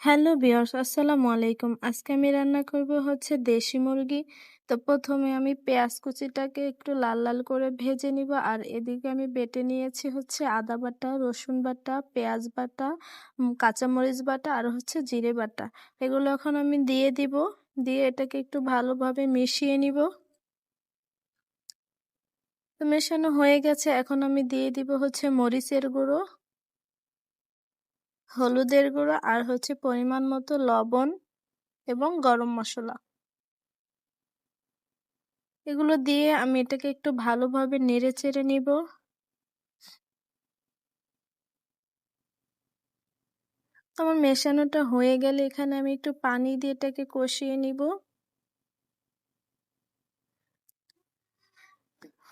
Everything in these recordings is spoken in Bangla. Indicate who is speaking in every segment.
Speaker 1: হ্যালো ভিউয়ার্স, আসসালামু আলাইকুম। আজকে আমি রান্না করব হচ্ছে দেশি মুরগি। তো প্রথমে আমি পেঁয়াজ কুচিটাকে একটু লাল লাল করে ভেজে নিব আর এদিকে আমি বেটে নিয়েছি হচ্ছে আদা বাটা, রসুন বাটা, পেঁয়াজ বাটা কাঁচামরিচ বাটা আর হচ্ছে জিরে বাটা। এগুলো এখন আমি দিয়ে দিব, দিয়ে এটাকে একটু ভালোভাবে মিশিয়ে নিব। তো মেশানো হয়ে গেছে। এখন আমি দিয়ে দিব হচ্ছে মরিচের গুঁড়ো। হলুদের গুঁড়ো আর হচ্ছে পরিমাণ মতো লবণ এবং গরম মশলা। এগুলো দিয়ে আমি এটাকে একটু ভালোভাবে নেড়ে চেড়ে নিব। আমার মেশানোটা হয়ে গেলে এখানে আমি একটু পানি দিয়ে এটাকে কষিয়ে নিব।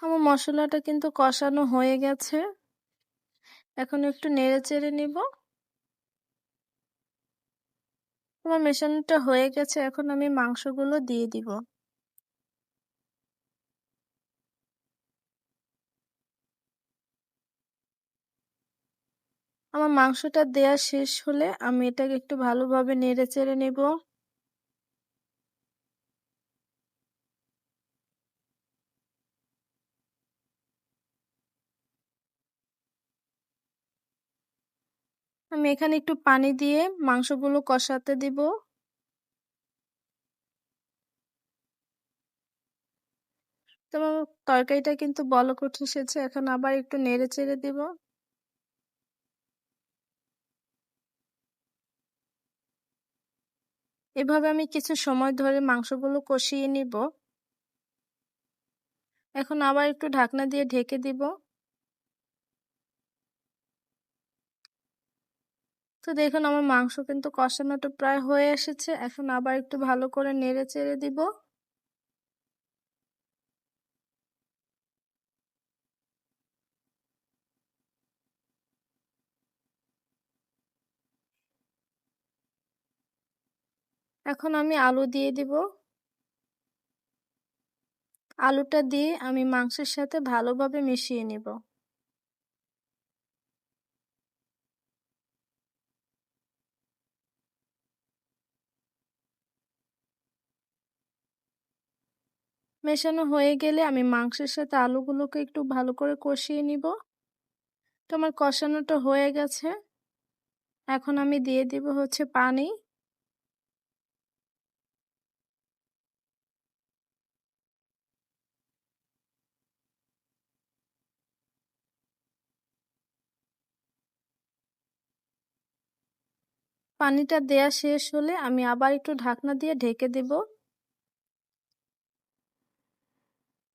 Speaker 1: আমার মশলাটা কিন্তু কষানো হয়ে গেছে। এখন একটু নেড়ে চেড়ে নিব। আমার মেশানোটা হয়ে গেছে, এখন আমি মাংসগুলো দিয়ে দিব। আমার মাংসটা দেয়া শেষ হলে আমি এটাকে একটু ভালোভাবে নেড়ে চেড়ে নেব। আমি এখানে একটু পানি দিয়ে মাংসগুলো কষাতে দিব। তো তরকারিটা কিন্তু বলক উঠে এসেছে, এখন আবার একটু নেড়ে চেড়ে দিব। এভাবে আমি কিছু সময় ধরে মাংসগুলো কষিয়ে নিব। এখন আবার একটু ঢাকনা দিয়ে ঢেকে দিব। তো দেখুন, আমার মাংস কিন্তু কষানোটা প্রায় হয়ে এসেছে। এখন আবার একটু ভালো করে নেড়ে চেড়ে দিব। এখন আমি আলু দিয়ে দিব। আলুটা দিয়ে আমি মাংসের সাথে ভালোভাবে মিশিয়ে নিব। মেশানো হয়ে গেলে আমি মাংসের সাথে আলুগুলোকে একটু ভালো করে কষিয়ে নিব। তো আমার কষানোটা হয়ে গেছে। এখন আমি দিয়ে দিব হচ্ছে পানি। পানিটা দেয়া শেষ হলে আমি আবার একটু ঢাকনা দিয়ে ঢেকে দেব।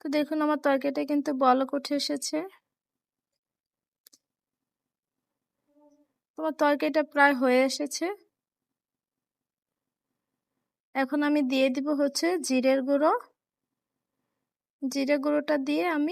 Speaker 1: তো দেখুন, আমার তরকারিটা কিন্তু বলক উঠে এসেছে। তোমার তরকারিটা প্রায় হয়ে এসেছে। এখন আমি দিয়ে দিব হচ্ছে জিরের গুঁড়ো। জিরে গুঁড়োটা দিয়ে আমি